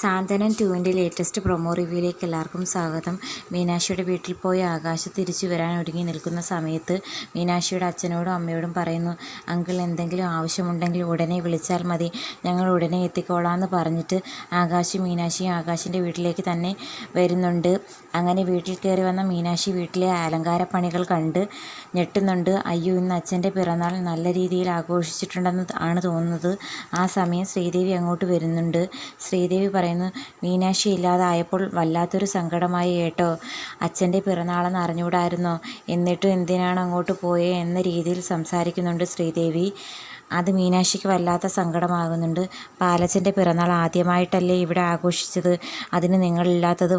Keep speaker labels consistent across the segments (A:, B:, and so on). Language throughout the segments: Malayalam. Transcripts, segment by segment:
A: സാന്ത്വനം ടുവിന്റെ ലേറ്റസ്റ്റ് പ്രൊമോ റിവ്യൂയിലേക്ക് എല്ലാവർക്കും സ്വാഗതം. മീനാക്ഷിയുടെ വീട്ടിൽ പോയി ആകാശ് തിരിച്ചു വരാൻ ഒരുങ്ങി നിൽക്കുന്ന സമയത്ത് മീനാക്ഷിയുടെ അച്ഛനോടും അമ്മയോടും പറയുന്നു അങ്കിൾ എന്തെങ്കിലും ആവശ്യമുണ്ടെങ്കിൽ ഉടനെ വിളിച്ചാൽ മതി. ഞങ്ങൾ ഉടനെ എത്തിക്കോളാമെന്ന് പറഞ്ഞിട്ട് ആകാശ് മീനാക്ഷിയും ആകാശിന്റെ വീട്ടിലേക്ക് തന്നെ വരുന്നുണ്ട്. അങ്ങനെ വീട്ടിൽ കയറി വന്ന മീനാക്ഷി വീട്ടിലെ അലങ്കാര പണികൾ കണ്ട് ഞെട്ടുന്നുണ്ട്. അയ്യോ ഇന്ന് അച്ഛന്റെ പിറന്നാൾ നല്ല രീതിയിൽ ആഘോഷിച്ചിട്ടുണ്ടെന്ന് ആണ് തോന്നുന്നത്. ആ സമയം ശ്രീദേവി അങ്ങോട്ട് വരുന്നുണ്ട്. ശ്രീദേവി പറയുന്നു. മീനാക്ഷി ഇല്ലാതായപ്പോൾ വല്ലാത്തൊരു സങ്കടമായി കേട്ടോ. അച്ഛന്റെ പിറന്നാളെന്ന് അറിഞ്ഞുകൂടായിരുന്നോ? എന്നിട്ടും എന്തിനാണ് അങ്ങോട്ട് പോയേ എന്ന രീതിയിൽ സംസാരിക്കുന്നുണ്ട് ശ്രീദേവി. അത് മീനാക്ഷിക്ക് വല്ലാത്ത സങ്കടമാകുന്നുണ്ട്. പാലച്ചന്റെ പിറന്നാൾ ആദ്യമായിട്ടല്ലേ ഇവിടെ ആഘോഷിച്ചത്? അതിന് നിങ്ങളില്ലാത്തത്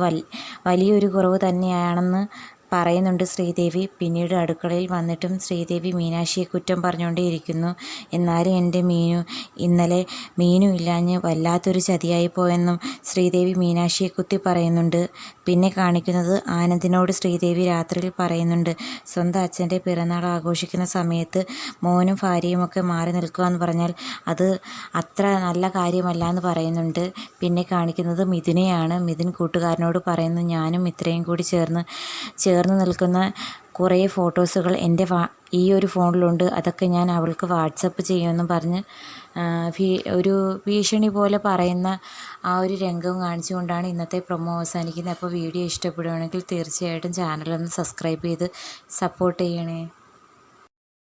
A: വലിയൊരു കുറവ് തന്നെയാണെന്ന് പറയുന്നുണ്ട് ശ്രീദേവി. പിന്നീട് അടുക്കളയിൽ വന്നിട്ടും ശ്രീദേവി മീനാക്ഷിയെ കുറ്റം പറഞ്ഞുകൊണ്ടേയിരിക്കുന്നു. എന്നാലും എന്റെ മീനു ഇന്നലെ മീനു ഇല്ലാഞ്ഞ് വല്ലാത്തൊരു ചതിയായി പോയെന്നും ശ്രീദേവി മീനാക്ഷിയെ കുത്തി പറയുന്നുണ്ട്. പിന്നെ കാണിക്കുന്നത് ആനന്ദിനോട് ശ്രീദേവി രാത്രിയിൽ പറയുന്നുണ്ട്. സ്വന്തം അച്ഛന്റെ പിറന്നാൾ ആഘോഷിക്കുന്ന സമയത്ത് മോനും ഭാര്യയും ഒക്കെ മാറി നിൽക്കുക എന്ന് പറഞ്ഞാൽ അത് അത്ര നല്ല കാര്യമല്ല എന്ന് പറയുന്നുണ്ട്. പിന്നെ കാണിക്കുന്നത് മിഥുനെയാണ്. മിഥുൻ കൂട്ടുകാരനോട് പറയുന്നു ഞാനും ഇത്രയും കൂടി ചേർന്ന് ചേർന്ന് നിൽക്കുന്ന കുറേ ഫോട്ടോസുകൾ എന്റെ ഈ ഒരു ഫോണിലുണ്ട്. അതൊക്കെ ഞാൻ അവൾക്ക് വാട്സപ്പ് ചെയ്യുമെന്നും പറഞ്ഞ് ഒരു ഭീഷണി പോലെ പറയുന്ന ആ ഒരു രംഗം കാണിച്ചുകൊണ്ടാണ് ഇന്നത്തെ പ്രൊമോ അവസാനിക്കുന്നത്. അപ്പോൾ വീഡിയോ ഇഷ്ടപ്പെടുകയാണെങ്കിൽ തീർച്ചയായിട്ടും ചാനലൊന്ന് സബ്സ്ക്രൈബ് ചെയ്ത് സപ്പോർട്ട് ചെയ്യണേ.